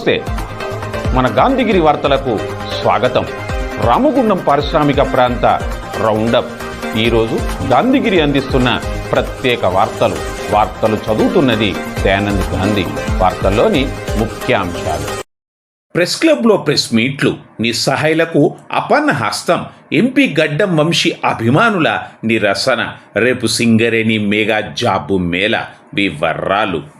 నమస్తే. మన గాంధీగిరి వార్తలకు స్వాగతం. రామగుండం పారిశ్రామిక ప్రాంత రౌండప్. ఈరోజు గాంధీగిరి అందిస్తున్న ప్రత్యేక వార్తలు. వార్తలు చదువుతున్నది దయానంద్ గాంధీ. వార్తల్లోని ముఖ్యాంశాలు. ప్రెస్ క్లబ్లో ప్రెస్ మీట్లు. నిస్సహాయులకు అపన్న హస్తం. ఎంపీ గడ్డం వంశీ అభిమానుల నిరసన. రేపు సింగరేణి మేఘా జాబు మేళ. వివర్రాలు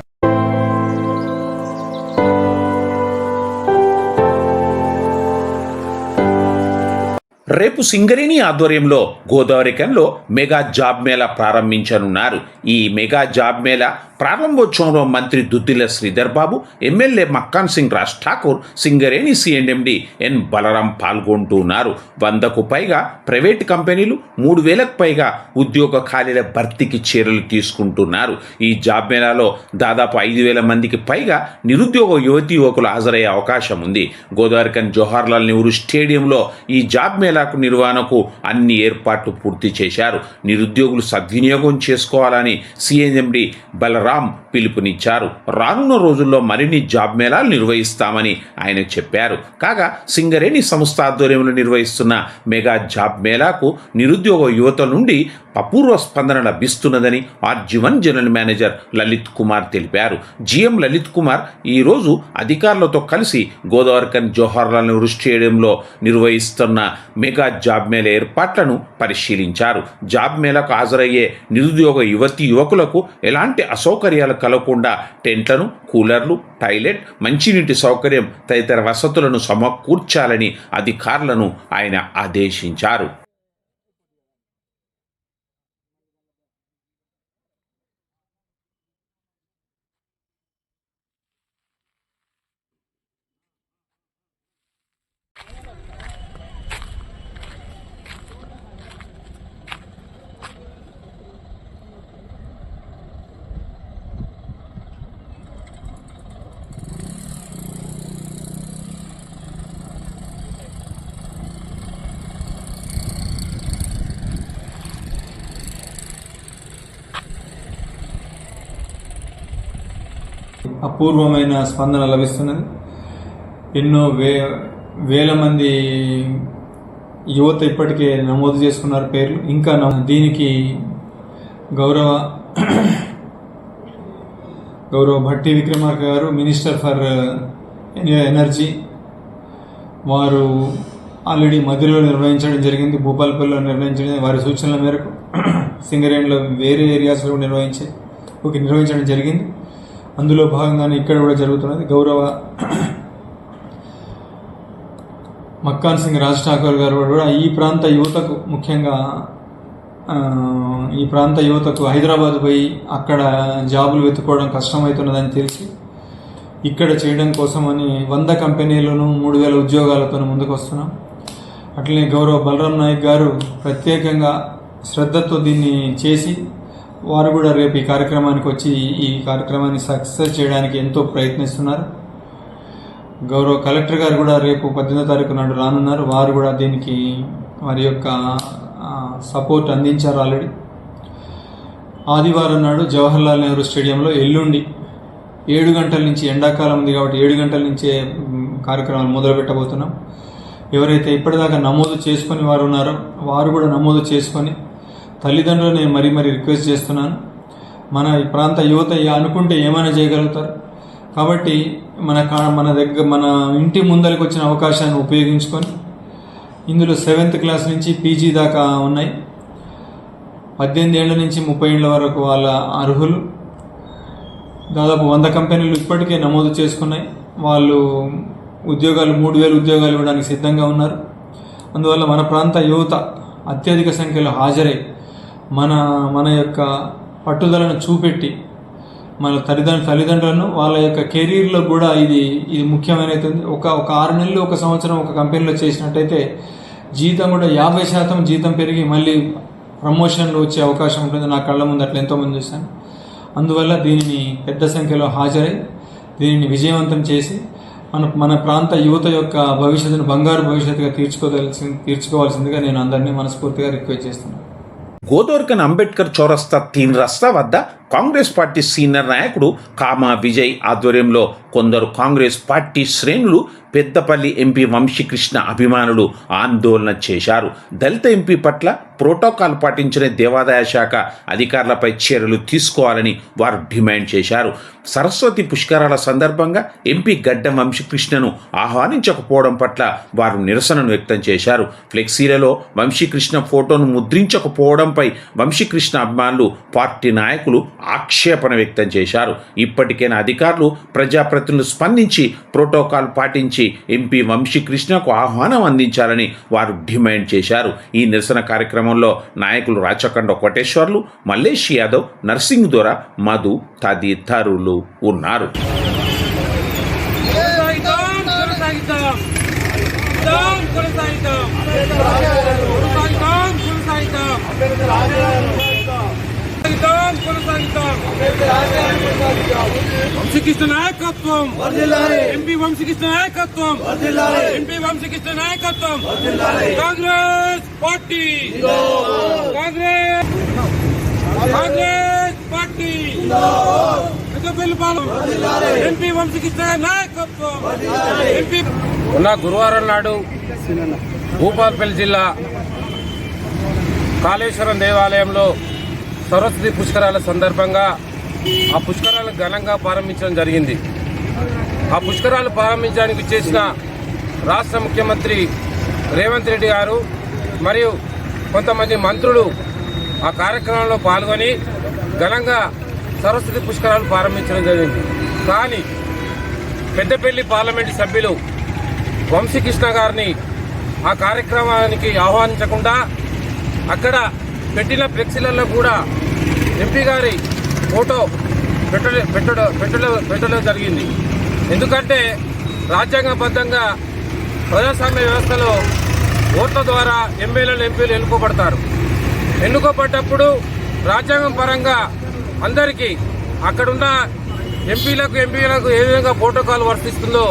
రేపు సింగరేణి ఆధ్వర్యంలో గోదావరికంలో మెగా జాబ్ మేళా ప్రారంభించనున్నారు. ఈ మెగా జాబ్ మేళా ప్రారంభోత్సవంలో మంత్రి Duddilla Sridhar Babu MLA Makkan Singh Raj Thakur Singareni CMD N Balram పాల్గొంటున్నారు. వందకు పైగా ప్రైవేట్ కంపెనీలు మూడు వేలకు పైగా ఉద్యోగ ఖాళీల భర్తీకి చర్యలు తీసుకుంటున్నారు. ఈ జాబ్ మేళాలో దాదాపు ఐదు వేల మందికి పైగా నిరుద్యోగ యువతి యువకులు హాజరయ్యే అవకాశం ఉంది. గోదావరికన్ జవహర్లాల్ నెహ్రూ స్టేడియంలో ఈ జాబ్ మేళాకు నిర్వహణకు అన్ని ఏర్పాట్లు పూర్తి చేశారు. నిరుద్యోగులు సద్వినియోగం చేసుకోవాలని సిఎండి బలరాం పిలుపునిచ్చారు. రానున్న రోజుల్లో మరిన్ని జాబ్ మేళాలు నిర్వహిస్తామని ఆయన చెప్పారు. కాగా సింగరేణి సంస్థ ఆధ్వర్యంలో నిర్వహిస్తున్న మెగా జాబ్ మేళాకు నిరుద్యోగ యువత నుండి అపూర్వ స్పందన లభిస్తున్నదని RG one general manager Lalith Kumar తెలిపారు. జిఎం లలిత్ కుమార్ ఈరోజు అధికారులతో కలిసి గోదావరికన్ జవహర్లాల్ నెహ్రూ స్టేడియంలో నిర్వహిస్తున్న మెగా జాబ్ మేళ ఏర్పాట్లను పరిశీలించారు. జాబ్ మేళకు హాజరయ్యే నిరుద్యోగ యువతి యువకులకు ఎలాంటి అసౌకర్యాలు కలగకుండా టెంట్లను కూలర్లు టాయిలెట్ మంచినీటి సౌకర్యం తదితర వసతులను సమకూర్చాలని అధికారులను ఆయన ఆదేశించారు. అపూర్వమైన స్పందన లభిస్తున్నది. ఎన్నో వే వేల మంది యువత ఇప్పటికే నమోదు చేసుకున్నారు పేర్లు. ఇంకా దీనికి గౌరవ గౌరవ Bhatti Vikramarka garu minister for energy వారు ఆల్రెడీ మధ్యలో నిర్వహించడం జరిగింది. భూపాలపల్లిలో నిర్వహించడం వారి సూచనల మేరకు సింగరేణిలో వేరే ఏరియాస్లో నిర్వహించే ఓకే నిర్వహించడం జరిగింది. అందులో భాగంగానే ఇక్కడ కూడా జరుగుతున్నది గౌరవ మక్కాన్ సింగ్ రాజ్ ఠాకూర్ గారు కూడా ఈ ప్రాంత యువతకు ముఖ్యంగా ఈ ప్రాంత యువతకు హైదరాబాద్ పోయి అక్కడ జాబులు వెతుక్కోవడం కష్టమవుతున్నదని తెలిసి ఇక్కడ చేయడం కోసమని వంద కంపెనీలను మూడు వేల ఉద్యోగాలతో ముందుకు వస్తున్నాం అట్లనే గౌరవ బలరాం నాయక్ గారు ప్రత్యేకంగా శ్రద్ధతో దీన్ని చేసి వారు కూడా రేపు ఈ కార్యక్రమానికి వచ్చి ఈ కార్యక్రమాన్ని సక్సెస్ చేయడానికి ఎంతో ప్రయత్నిస్తున్నారు. గౌరవ కలెక్టర్ గారు కూడా రేపు పద్దెనిమిదో తారీఖు నాడు రానున్నారు. వారు కూడా దీనికి వారి యొక్క సపోర్ట్ అందించారు ఆల్రెడీ ఆదివారం నాడు జవహర్లాల్ నెహ్రూ స్టేడియంలో ఎల్లుండి ఏడు గంటల నుంచి ఎండాకాలం ఉంది కాబట్టి ఏడు గంటల నుంచే కార్యక్రమాలు మొదలు పెట్టబోతున్నాం. ఎవరైతే ఇప్పటిదాకా నమోదు చేసుకొని వారు ఉన్నారో వారు కూడా నమోదు చేసుకొని తల్లిదండ్రులు నేను మరీ మరీ రిక్వెస్ట్ చేస్తున్నాను. మన ప్రాంత యువత అనుకుంటే ఏమైనా చేయగలుగుతారు. కాబట్టి మన మన దగ్గర మన ఇంటి ముందరికి వచ్చిన అవకాశాన్ని ఉపయోగించుకొని ఇందులో సెవెంత్ క్లాస్ నుంచి పీజీ దాకా ఉన్నాయి. పద్దెనిమిది ఏళ్ళ నుంచి ముప్పై ఏళ్ళ వరకు వాళ్ళ అర్హులు. దాదాపు వంద కంపెనీలు ఇప్పటికే నమోదు చేసుకున్నాయి. వాళ్ళు ఉద్యోగాలు మూడు వేలు ఉద్యోగాలు ఇవ్వడానికి సిద్ధంగా ఉన్నారు. అందువల్ల మన ప్రాంత యువత అత్యధిక సంఖ్యలో హాజరై మన మన యొక్క పట్టుదలను చూపెట్టి మన తల్లిదండ్రులు తల్లిదండ్రులను వాళ్ళ యొక్క కెరీర్లో కూడా ఇది ఇది ముఖ్యమైనది. ఒక ఒక ఆరు నెలలు ఒక సంవత్సరం ఒక కంపెనీలో చేసినట్టయితే జీతం కూడా యాభై శాతం జీతం పెరిగి మళ్ళీ ప్రమోషన్లు వచ్చే అవకాశం ఉంటుంది. నా కళ్ళ ముందు అట్లా ఎంతోమంది చూశాను. అందువల్ల దీనిని పెద్ద సంఖ్యలో హాజరై దీనిని విజయవంతం చేసి మన మన ప్రాంత యువత యొక్క భవిష్యత్తును బంగారు భవిష్యత్తుగా తీర్చుకోదలసి తీర్చుకోవాల్సిందిగా నేను అందరినీ మనస్ఫూర్తిగా రిక్వెస్ట్ చేస్తున్నాను. గోదోర్కన్ అంబేద్కర్ చౌరస్తా తీన్ రస్తా వద్ద కాంగ్రెస్ పార్టీ సీనియర్ నాయకుడు కామా విజయ్ ఆధ్వర్యంలో కొందరు కాంగ్రెస్ పార్టీ శ్రేణులు పెద్దపల్లి ఎంపీ వంశీకృష్ణ అభిమానులు ఆందోళన చేశారు. దళిత ఎంపీ పట్ల ప్రోటోకాల్ పాటించిన దేవాదాయ శాఖ అధికారులపై చర్యలు తీసుకోవాలని వారు డిమాండ్ చేశారు. సరస్వతి పుష్కరాల సందర్భంగా ఎంపీ గడ్డం వంశీకృష్ణను ఆహ్వానించకపోవడం పట్ల వారు నిరసనను వ్యక్తం చేశారు. ఫ్లెక్సీలలో వంశీకృష్ణ ఫోటోను ముద్రించకపోవడంపై వంశీకృష్ణ అభిమానులు పార్టీ నాయకులు ఆక్షేపణ వ్యక్తం చేశారు. ఇప్పటికైనా అధికారులు ప్రజాప్రతినిధులు స్పందించి ప్రోటోకాల్ పాటించి ఎంపీ వంశీకృష్ణకు ఆహ్వానం అందించాలని వారు డిమాండ్ చేశారు. ఈ నిరసన కార్యక్రమంలో నాయకులు రాచకొండ కోటేశ్వర్లు మల్లేష్ యాదవ్ నర్సింగ్ దొర మధు తదితరులు ఉన్నారు. కొనసాగిద్దాం కొనసాగిద్దాం కొనసాగిద్దాం కొనసాగిద్దాం కొనసాగిద్దాం కొనసాగిద్దాం కొనసాగిద్దాం వంశీకృష్ణ నాయకత్వం. ఎంపీ వంశీకృష్ణ నాయకత్వం. ఎంపీ వంశీకృష్ణ నాయకత్వం. Congress party. Congress. Congress party. MP Vamshikrishna నాయకత్వం. ఎంపీ ఉన్న గురువారం నాడు భూపాల్పల్లి జిల్లా కాళేశ్వరం దేవాలయంలో సరస్వతి పుష్కరాల సందర్భంగా ఆ పుష్కరాలను ఘనంగా ప్రారంభించడం జరిగింది. ఆ పుష్కరాలు ప్రారంభించడానికి చేసిన రాష్ట్ర ముఖ్యమంత్రి రేవంత్ రెడ్డి గారు మరియు కొంతమంది మంత్రులు ఆ కార్యక్రమంలో పాల్గొని ఘనంగా సరస్వతి పుష్కరాలు ప్రారంభించడం జరిగింది. కానీ పెద్దపల్లి పార్లమెంటు సభ్యులు వంశీకృష్ణ గారిని ఆ కార్యక్రమానికి ఆహ్వానించకుండా అక్కడ పెట్టిన ఫ్లెక్సీలలో కూడా ఎంపీ గారి ఫోటో పెట్టలే పెట్టడం పెట్టడం పెట్టడం జరిగింది. ఎందుకంటే రాజ్యాంగబద్ధంగా ప్రజాస్వామ్య వ్యవస్థలో ఓట్ల ద్వారా ఎమ్మెల్యేలు ఎంపీలు ఎన్నుకోబడతారు. ఎన్నుకోబడ్డప్పుడు రాజ్యాంగం పరంగా అందరికీ అక్కడున్న ఎంపీలకు ఎంపీలకు ఏ విధంగా ప్రోటోకాల్ వర్తిస్తుందో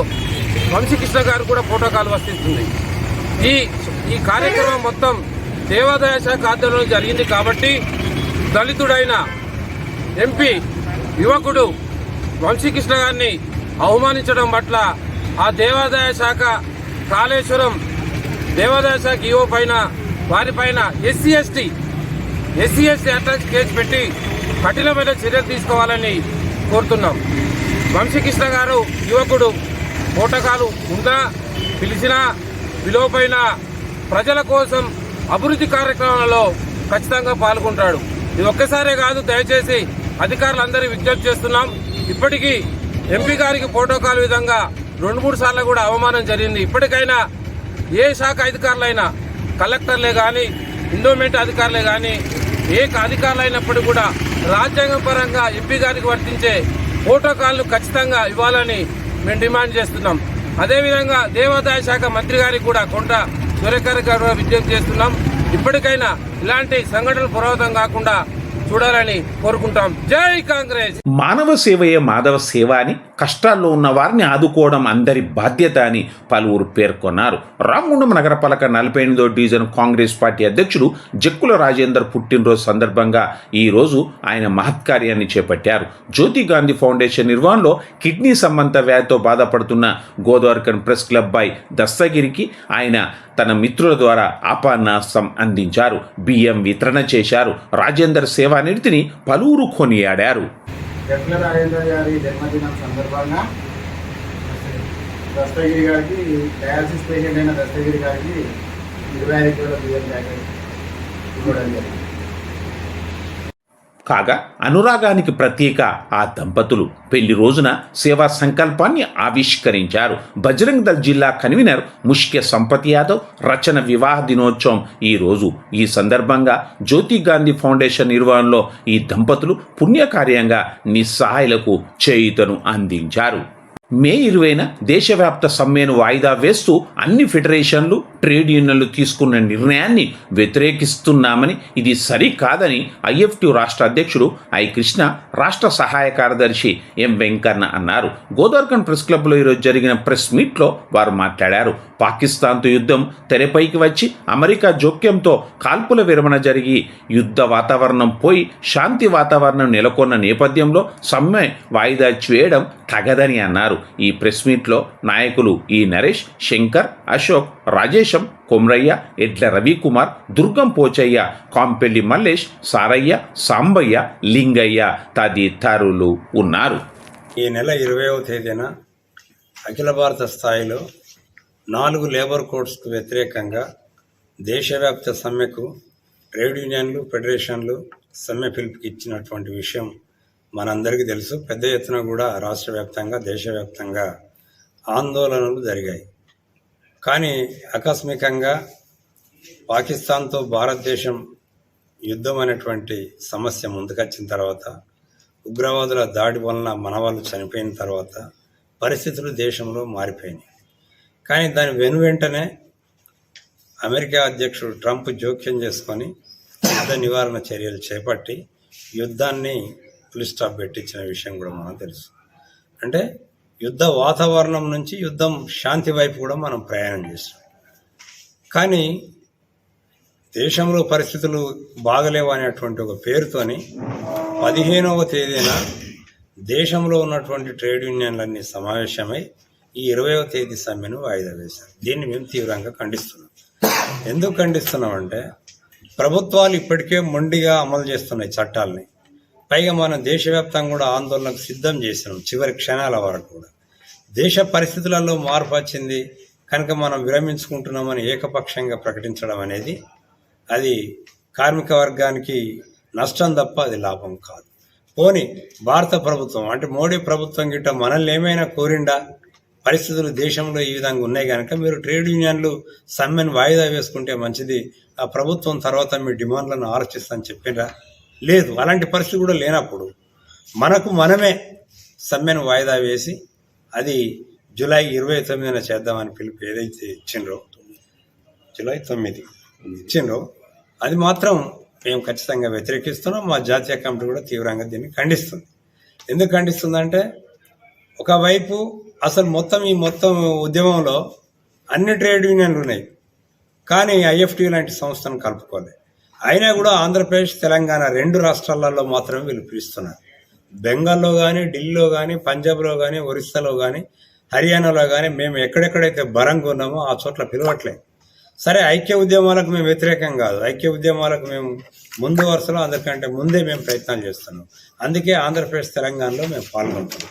వంశీకృష్ణ గారు కూడా ప్రోటోకాల్ వర్తిస్తుంది. ఈ ఈ కార్యక్రమం మొత్తం దేవాదాయ శాఖ ఆధ్వర్యంలో జరిగింది కాబట్టి దళితుడైన ఎంపీ యువకుడు వంశీకృష్ణ గారిని అవమానించడం పట్ల ఆ దేవాదాయ శాఖ కాళేశ్వరం దేవాదాయ శాఖ ఈఓ పైన వారిపైన SC ST SC ST attach case పెట్టి కఠినమైన చర్యలు తీసుకోవాలని కోరుతున్నాం. వంశీకృష్ణ గారు యువకుడు పోటకాలు ఉందా పిలిచినా విలువపైన ప్రజల కోసం అభివృద్ధి కార్యక్రమాలలో ఖచ్చితంగా పాల్గొంటాడు. ఇది ఒక్కసారే కాదు దయచేసి అధికారులందరూ విజ్ఞప్తి చేస్తున్నాం. ఇప్పటికీ ఎంపీ గారికి ప్రోటోకాల్ విధంగా రెండు మూడు సార్లు కూడా అవమానం జరిగింది. ఇప్పటికైనా ఏ శాఖ అధికారులైనా కలెక్టర్లే కానీ ఇండోమెంట్ అధికారులే కానీ ఏ అధికారులు అయినప్పటికీ కూడా రాజ్యాంగపరంగా ఎంపీ గారికి వర్తించే ప్రోటోకాల్ను ఖచ్చితంగా ఇవ్వాలని మేము డిమాండ్ చేస్తున్నాం. అదేవిధంగా దేవాదాయ శాఖ మంత్రి గారికి కూడా కొండ సురేఖర్ గారు విజ్ఞప్తి చేస్తున్నాం. ఇప్పటికైనా ఇలాంటి సంఘటనలు పురోగతం కాకుండా చూడాలని కోరుకుంటాం. జై కాంగ్రెస్! మానవ సేవయే మాధవ సేవ అని కష్టాల్లో ఉన్న వారిని ఆదుకోవడం అందరి బాధ్యత అని పలువురు పేర్కొన్నారు. రామగుండం నగరపాలక నలభై ఎనిమిదో డివిజన్ కాంగ్రెస్ పార్టీ అధ్యక్షుడు జక్కుల రాజేందర్ పుట్టినరోజు సందర్భంగా ఈరోజు ఆయన మహత్కార్యాన్ని చేపట్టారు. జ్యోతి గాంధీ ఫౌండేషన్ నిర్వహణలో కిడ్నీ సంబంధ వ్యాధితో బాధపడుతున్న గోదావరికన్ ప్రెస్ క్లబ్ బై దస్తగిరికి ఆయన తన మిత్రుల ద్వారా ఆపాన్నాస్తం అందించారు. బియ్యం వితరణ చేశారు. రాజేందర్ సేవానిధిని పలువురు కొనియాడారు. జట్ల రాజేంద్ర గారి జన్మదినం సందర్భంగా దస్తగిరి గారికి డయాలసిస్ పేషెంట్ అయిన దస్తగిరి గారికి ఇరవై ఐదు కిలోల బియ్యం ప్యాకెట్ ఇవ్వడం జరిగింది. కాగా అనురాగానికి ప్రతీక ఆ దంపతులు పెళ్ళి రోజున సేవా సంకల్పాన్ని ఆవిష్కరించారు. బజరంగ్ దళ్ జిల్లా కన్వీనర్ ముష్కె సంపతి యాదవ్ రచన వివాహ దినోత్సవం ఈ రోజు. ఈ సందర్భంగా జ్యోతి గాంధీ ఫౌండేషన్ నిర్వహణలో ఈ దంపతులు పుణ్యకార్యంగా నిస్సహాయులకు చేయుతను అందించారు. మే ఇరవైన దేశవ్యాప్త సమ్మెను వాయిదా వేస్తూ అన్ని ఫెడరేషన్లు ట్రేడ్ యూనియన్లు తీసుకున్న నిర్ణయాన్ని వ్యతిరేకిస్తున్నామని ఇది సరికాదని ఐఎఫ్టీ రాష్ట్ర అధ్యక్షుడు ఐ కృష్ణ రాష్ట్ర సహాయ కార్యదర్శి ఎం వెంకన్న అన్నారు. గోదావరికన్ ప్రెస్ క్లబ్లో ఈరోజు జరిగిన ప్రెస్ మీట్లో వారు మాట్లాడారు. పాకిస్తాన్తో యుద్ధం తెరపైకి వచ్చి అమెరికా జోక్యంతో కాల్పుల విరమణ జరిగి యుద్ధ వాతావరణం పోయి శాంతి వాతావరణం నెలకొన్న నేపథ్యంలో సమ్మె వాయిదా చేయడం తగదని అన్నారు. ఈ ప్రెస్ మీట్లో నాయకులు ఈ నరేష్ శంకర్ అశోక్ రాజేశం కొమ్రయ్య ఎడ్ల రవికుమార్ దుర్గం పోచయ్య కాంపెల్లి మల్లేష్ సారయ్య సాంబయ్య లింగయ్య తదితరులు ఉన్నారు. ఈ నెల ఇరవైవ తేదీన అఖిల భారత స్థాయిలో నాలుగు లేబర్ కోడ్స్కు వ్యతిరేకంగా దేశవ్యాప్త సమ్మెకు ట్రేడ్ యూనియన్లు ఫెడరేషన్లు సమ్మె పిలుపుకి ఇచ్చినటువంటి విషయం మనందరికీ తెలుసు. పెద్ద ఎత్తున కూడా రాష్ట్ర వ్యాప్తంగా దేశవ్యాప్తంగా ఆందోళనలు జరిగాయి. కానీ ఆకస్మికంగా పాకిస్తాన్తో భారతదేశం యుద్ధం అనేటువంటి సమస్య ముందుకొచ్చిన తర్వాత ఉగ్రవాదుల దాడి వలన మన వాళ్ళు చనిపోయిన తర్వాత పరిస్థితులు దేశంలో మారిపోయినాయి. కానీ దాని వెను వెంటనే అమెరికా అధ్యక్షుడు ట్రంప్ జోక్యం చేసుకొని యుద్ధ నివారణ చర్యలు చేపట్టి యుద్ధాన్ని పులిస్టాప్ పెట్టించిన విషయం కూడా మనకు తెలుసు. అంటే యుద్ధ వాతావరణం నుంచి యుద్ధం శాంతి వైపు కూడా మనం ప్రయాణం చేస్తాం. కానీ దేశంలో పరిస్థితులు బాగలేవు అనేటువంటి ఒక పేరుతోని పదిహేనవ తేదీన దేశంలో ఉన్నటువంటి ట్రేడ్ యూనియన్లన్నీ సమావేశమై ఈ ఇరవైవ తేదీ సమ్మెను వాయిదా వేశారు. దీన్ని మేము తీవ్రంగా ఖండిస్తున్నాం. ఎందుకు ఖండిస్తున్నామంటే ప్రభుత్వాలు ఇప్పటికే మొండిగా అమలు చేస్తున్నాయి చట్టాలని పైగా మనం దేశవ్యాప్తంగా కూడా ఆందోళనకు సిద్ధం చేసినాం చివరి క్షణాల వరకు కూడా. దేశ పరిస్థితులలో మార్పు వచ్చింది కనుక మనం విరమించుకుంటున్నామని ఏకపక్షంగా ప్రకటించడం అనేది అది కార్మిక వర్గానికి నష్టం తప్ప అది లాభం కాదు. పోని భారత ప్రభుత్వం అంటే మోడీ ప్రభుత్వం గిట్ట మనల్ని ఏమైనా కోరిండా? పరిస్థితులు దేశంలో ఈ విధంగా ఉన్నాయి కనుక మీరు ట్రేడ్ యూనియన్లు సమ్మెను వాయిదా వేసుకుంటే మంచిది ఆ ప్రభుత్వం తర్వాత మీ డిమాండ్లను ఆలోచిస్తాను చెప్పిండ్రా లేదు అలాంటి పరిస్థితి కూడా లేనప్పుడు మనకు మనమే సమ్మెను వాయిదా వేసి అది జూలై ఇరవై తొమ్మిదిన చేద్దామని పిలుపు ఏదైతే ఇచ్చిండ్రో జూలై తొమ్మిది ఇచ్చిండ్రో అది మాత్రం మేము ఖచ్చితంగా వ్యతిరేకిస్తున్నాం. మా జాతీయ కమిటీ కూడా తీవ్రంగా దీన్ని ఖండిస్తుంది. ఎందుకు ఖండిస్తుందంటే ఒకవైపు అసలు మొత్తం ఈ మొత్తం ఉద్యమంలో అన్ని ట్రేడ్ యూనియన్లు ఉన్నాయి. కానీ ఐఎఫ్టీ లాంటి సంస్థను కలుపుకోలేదు. అయినా కూడా ఆంధ్రప్రదేశ్ తెలంగాణ రెండు రాష్ట్రాలలో మాత్రమే వీళ్ళు పిలుస్తున్నారు. బెంగాల్లో కానీ ఢిల్లీలో కానీ పంజాబ్లో కానీ ఒరిస్సాలో కానీ హర్యానాలో కానీ మేము ఎక్కడెక్కడైతే బలంగా ఉన్నామో ఆ చోట్ల పిలవట్లేదు. సరే ఐక్య ఉద్యమాలకు మేము వ్యతిరేకం కాదు. ఐక్య ఉద్యమాలకు మేము ముందు వరుసలో అందరికంటే ముందే మేము ప్రయత్నాలు చేస్తున్నాం. అందుకే ఆంధ్రప్రదేశ్ తెలంగాణలో మేము పాల్గొంటున్నాం.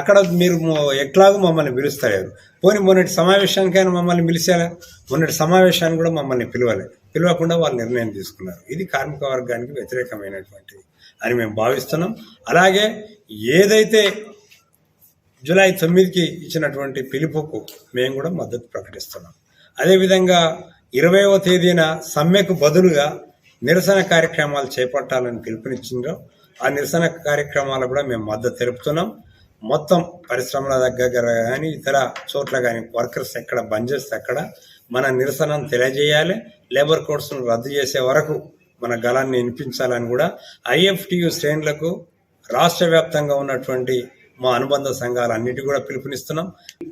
అక్కడ మీరు ఎట్లాగూ ఎట్లాగో మమ్మల్ని పిలుస్తలేరు. పోనీ మొన్నటి సమావేశానికైనా మమ్మల్ని పిలిచారా? మొన్నటి సమావేశాన్ని కూడా మమ్మల్ని పిలవలేదు. పిలవకుండా వాళ్ళు నిర్ణయం తీసుకున్నారు. ఇది కార్మిక వర్గానికి వ్యతిరేకమైనటువంటిది అని మేము భావిస్తున్నాం. అలాగే ఏదైతే జూలై తొమ్మిదికి ఇచ్చినటువంటి పిలుపుకు మేము కూడా మద్దతు ప్రకటిస్తున్నాం. అదేవిధంగా ఇరవైవ తేదీన సమ్మెకు బదులుగా నిరసన కార్యక్రమాలు చేపట్టాలని పిలుపునిచ్చిందో ఆ నిరసన కార్యక్రమాలకు కూడా మేము మద్దతు తెలుపుతున్నాం. మొత్తం పరిశ్రమల దగ్గర కానీ ఇతర చోట్ల కానీ వర్కర్స్ ఎక్కడ బంద్ చేస్తే అక్కడ మన నిరసనను తెలియజేయాలి. లేబర్ కోడ్స్ను రద్దు చేసే వరకు మన గళాన్ని వినిపించాలని కూడా ఐఎఫ్టియు శ్రేణులకు రాష్ట్ర వ్యాప్తంగా ఉన్నటువంటి మా అనుబంధ సంఘాలన్నిటి కూడా పిలుపునిస్తున్నాం.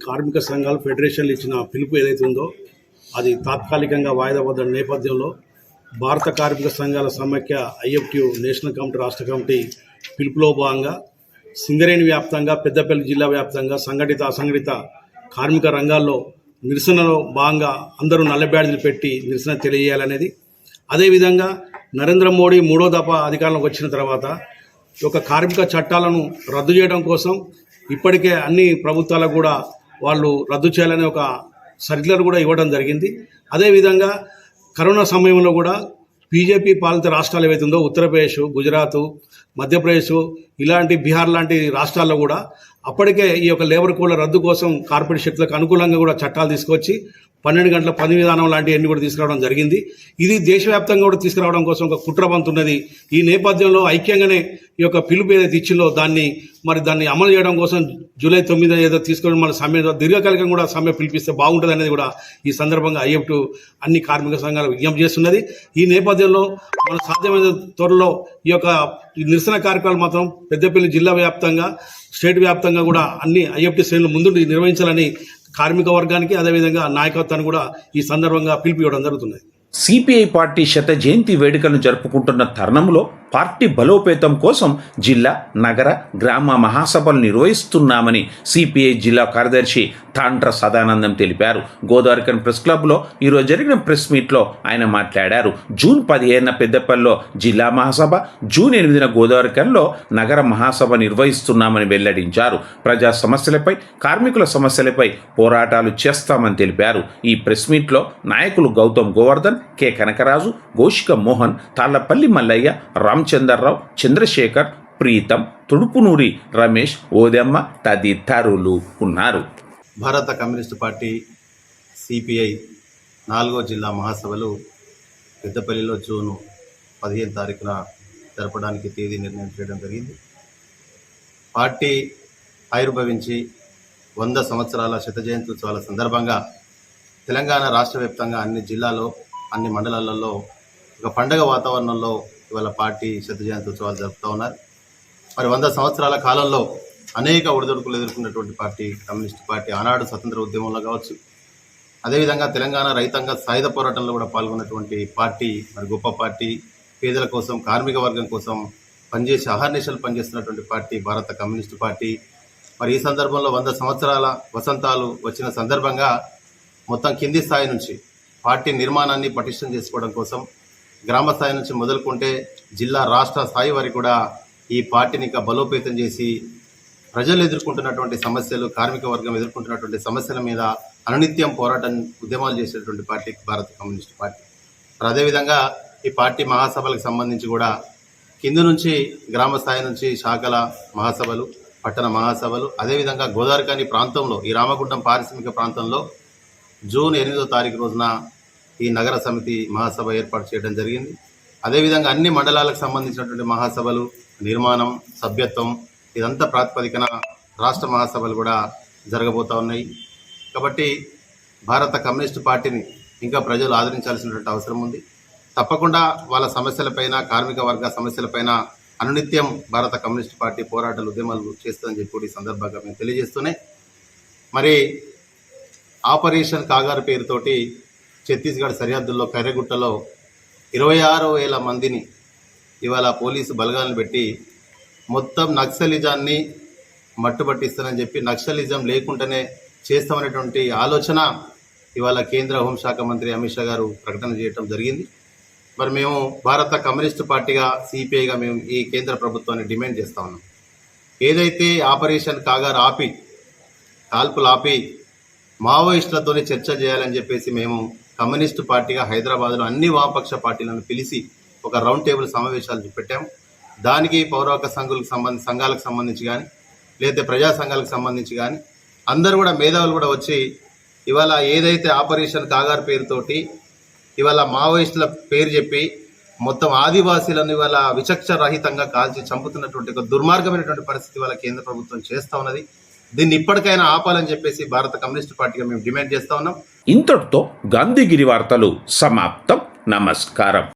కార్మిక సంఘాలు ఫెడరేషన్లు ఇచ్చిన పిలుపు ఏదైతే ఉందో అది తాత్కాలికంగా వాయిదా పడ్డ నేపథ్యంలో భారత కార్మిక సంఘాల సమైక్య ఐఎఫ్టియు నేషనల్ కమిటీ రాష్ట్ర కమిటీ పిలుపులో భాగంగా సింగరేణి వ్యాప్తంగా పెద్దపల్లి జిల్లా వ్యాప్తంగా సంఘటిత అసంఘటిత కార్మిక రంగాల్లో నిరసనలో భాగంగా అందరూ నల్ల బ్యాడ్జీలు పెట్టి నిరసన తెలియజేయాలనేది. అదేవిధంగా నరేంద్ర మోడీ మూడో దఫా అధికారంలోకి వచ్చిన తర్వాత ఒక కార్మిక చట్టాలను రద్దు చేయడం కోసం ఇప్పటికే అన్ని ప్రభుత్వాలకు కూడా వాళ్ళు రద్దు చేయాలనే ఒక సర్క్యులర్ కూడా ఇవ్వడం జరిగింది. అదేవిధంగా కరోనా సమయంలో కూడా బీజేపీ పాలిత రాష్ట్రాలు ఏవైతుందో ఉత్తరప్రదేశ్ గుజరాత్ మధ్యప్రదేశ్ ఇలాంటి బీహార్ లాంటి రాష్ట్రాల్లో కూడా అప్పటికే ఈ యొక్క లేబర్ కోడ్ల రద్దు కోసం కార్పొరేట్ శక్తులకు అనుకూలంగా కూడా చట్టాలు తీసుకొచ్చి పన్నెండు గంటల పని విధానం లాంటివన్నీ కూడా తీసుకురావడం జరిగింది. ఇది దేశవ్యాప్తంగా కూడా తీసుకురావడం కోసం ఒక కుట్రబంతున్నది ఈ నేపథ్యంలో ఐక్యంగానే ఈ యొక్క పిలుపు ఏదైతే ఇచ్చిందో దాన్ని మరి దాన్ని అమలు చేయడం కోసం జూలై తొమ్మిది ఏదో తీసుకొని మన సమ్మె దీర్ఘకాలికంగా కూడా సమ్మె పిలిపిస్తే బాగుంటుంది అనేది కూడా ఈ సందర్భంగా ఐఎఫ్ అన్ని కార్మిక సంఘాలు విజ్ఞప్తి చేస్తున్నది. ఈ నేపథ్యంలో మన సాధ్యమైన త్వరలో ఈ యొక్క ఈ నిరసన కార్యక్రమాలు మాత్రం పెద్దపల్లి జిల్లా వ్యాప్తంగా స్టేట్ వ్యాప్తంగా కూడా అన్ని ఐఎఫ్టీ శ్రేణులు ముందు నిర్వహించాలని కార్మిక వర్గానికి అదేవిధంగా నాయకత్వాన్ని కూడా ఈ సందర్భంగా పిలుపు ఇవ్వడం జరుగుతుంది సిపిఐ పార్టీ శత జయంతి వేడుకలను జరుపుకుంటున్న తరుణంలో పార్టీ బలోపేతం కోసం జిల్లా నగర గ్రామ మహాసభలు నిర్వహిస్తున్నామని సిపిఐ జిల్లా కార్యదర్శి తాండ్ర సదానందం తెలిపారు. గోదావరికన్ ప్రెస్ క్లబ్లో ఈరోజు జరిగిన ప్రెస్ మీట్లో ఆయన మాట్లాడారు. జూన్ పదిహేనున పెద్దపల్లిలో జిల్లా మహాసభ జూన్ ఎనిమిదిన గోదావరికన్లో నగర మహాసభ నిర్వహిస్తున్నామని వెల్లడించారు. ప్రజా సమస్యలపై కార్మికుల సమస్యలపై పోరాటాలు చేస్తామని తెలిపారు. ఈ ప్రెస్ మీట్లో నాయకులు గౌతమ్ గోవర్ధన్ కె కనకరాజు గోషిక మోహన్ తాళ్ళపల్లి మల్లయ్య రామచందర్రావు చంద్రశేఖర్ ప్రీతం తుడుపునూరి రమేష్ ఓదెమ్మ తదితరులు ఉన్నారు. భారత కమ్యూనిస్టు పార్టీ సిపిఐ నాలుగో జిల్లా మహాసభలు పెద్దపల్లిలో జూను పదిహేను తారీఖున జరపడానికి తేదీ నిర్ణయం చేయడం జరిగింది. పార్టీ ఆవిర్భవించి వంద సంవత్సరాల శత జయంత్యుత్సవాల సందర్భంగా తెలంగాణ రాష్ట్ర వ్యాప్తంగా అన్ని జిల్లాలో అన్ని మండలాలలో ఒక పండగ వాతావరణంలో ఇవాళ పార్టీ శత జయంత్యుత్సవాలు జరుపుతూ ఉన్నారు. మరి వంద సంవత్సరాల కాలంలో అనేక ఒడిదొడుకులు ఎదుర్కొన్నటువంటి పార్టీ కమ్యూనిస్ట్ పార్టీ ఆనాడు స్వతంత్ర ఉద్యమంలో కావచ్చు. అదేవిధంగా తెలంగాణ రైతాంగ సాయుధ పోరాటంలో కూడా పాల్గొన్నటువంటి పార్టీ మరి గొప్ప పార్టీ పేదల కోసం కార్మిక వర్గం కోసం పనిచేసి అహర్నిశలు పనిచేస్తున్నటువంటి పార్టీ భారత కమ్యూనిస్టు పార్టీ. మరి ఈ సందర్భంలో వంద సంవత్సరాల వసంతాలు వచ్చిన సందర్భంగా మొత్తం కింది స్థాయి నుంచి పార్టీ నిర్మాణాన్ని పటిష్టం చేసుకోవడం కోసం గ్రామ స్థాయి నుంచి మొదలుకుంటే జిల్లా రాష్ట్ర స్థాయి వరకు కూడా ఈ పార్టీని ఇంకా బలోపేతం చేసి ప్రజలు ఎదుర్కొంటున్నటువంటి సమస్యలు కార్మిక వర్గం ఎదుర్కొంటున్నటువంటి సమస్యల మీద అనునిత్యం పోరాటం ఉద్యమాలు చేసేటువంటి పార్టీ భారత కమ్యూనిస్ట్ పార్టీ. మరి అదేవిధంగా ఈ పార్టీ మహాసభలకు సంబంధించి కూడా కింది నుంచి గ్రామ స్థాయి నుంచి శాఖల మహాసభలు పట్టణ మహాసభలు అదేవిధంగా గోదావరికాని ప్రాంతంలో ఈ రామగుండం పారిశ్రామిక ప్రాంతంలో జూన్ ఎనిమిదో తారీఖు రోజున ఈ నగర సమితి మహాసభ ఏర్పాటు చేయడం జరిగింది. అదేవిధంగా అన్ని మండలాలకు సంబంధించినటువంటి మహాసభలు నిర్మాణం సభ్యత్వం ఇదంతా ప్రాతిపదికన రాష్ట్ర మహాసభలు కూడా జరగబోతూ ఉన్నాయి. కాబట్టి భారత కమ్యూనిస్టు పార్టీని ఇంకా ప్రజలు ఆదరించాల్సినటువంటి అవసరం ఉంది. తప్పకుండా వాళ్ళ సమస్యలపైన కార్మిక వర్గ సమస్యలపైన అనునిత్యం భారత కమ్యూనిస్ట్ పార్టీ పోరాటాలు ఉద్యమాలు చేస్తుందని చెప్పి ఈ సందర్భంగా మేము తెలియజేస్తూనే మరి ఆపరేషన్ కాగారు పేరుతోటి ఛత్తీస్గఢ్ సరిహద్దుల్లో కర్రెగుట్టలో ఇరవై ఆరు వేల మందిని ఇవాళ పోలీసు బలగాలను పెట్టి మొత్తం నక్సలిజాన్ని మట్టుబట్టిస్తానని చెప్పి నక్సలిజం లేకుండానే చేస్తామనేటువంటి ఆలోచన ఇవాళ కేంద్ర హోంశాఖ మంత్రి అమిత్ షా గారు ప్రకటన చేయడం జరిగింది. మరి మేము భారత కమ్యూనిస్టు పార్టీగా సిపిఐగా మేము ఈ కేంద్ర ప్రభుత్వాన్ని డిమాండ్ చేస్తా ఉన్నాం. ఏదైతే ఆపరేషన్ కాగారు ఆపి కాల్పులు ఆపి మావోయిస్టులతోనే చర్చ చేయాలని చెప్పేసి మేము కమ్యూనిస్టు పార్టీగా హైదరాబాద్లో అన్ని వామపక్ష పార్టీలను పిలిచి ఒక రౌండ్ టేబుల్ సమావేశాలు పెట్టాం దానికి పౌరవక సంఘులకు సంబంధించి సంఘాలకు సంబంధించి కానీ లేదా ప్రజా సంఘాలకు సంబంధించి కానీ అందరూ కూడా మేధావులు కూడా వచ్చి ఇవాళ ఏదైతే ఆపరేషన్ కాగారు పేరుతోటి ఇవాళ మావోయిస్టుల పేరు చెప్పి మొత్తం ఆదివాసీలను ఇవాళ విచక్ష రహితంగా కాల్చి చంపుతున్నటువంటి ఒక దుర్మార్గమైనటువంటి పరిస్థితి ఇవాళ కేంద్ర ప్రభుత్వం చేస్తూ ఉన్నది. దీన్ని ఇప్పటికైనా ఆపాలని చెప్పేసి భారత కమ్యూనిస్ట్ పార్టీగా మేము డిమాండ్ చేస్తా ఉన్నాం. ఇంతటితో గాంధీగిరి వార్తలు సమాప్తం. నమస్కారం.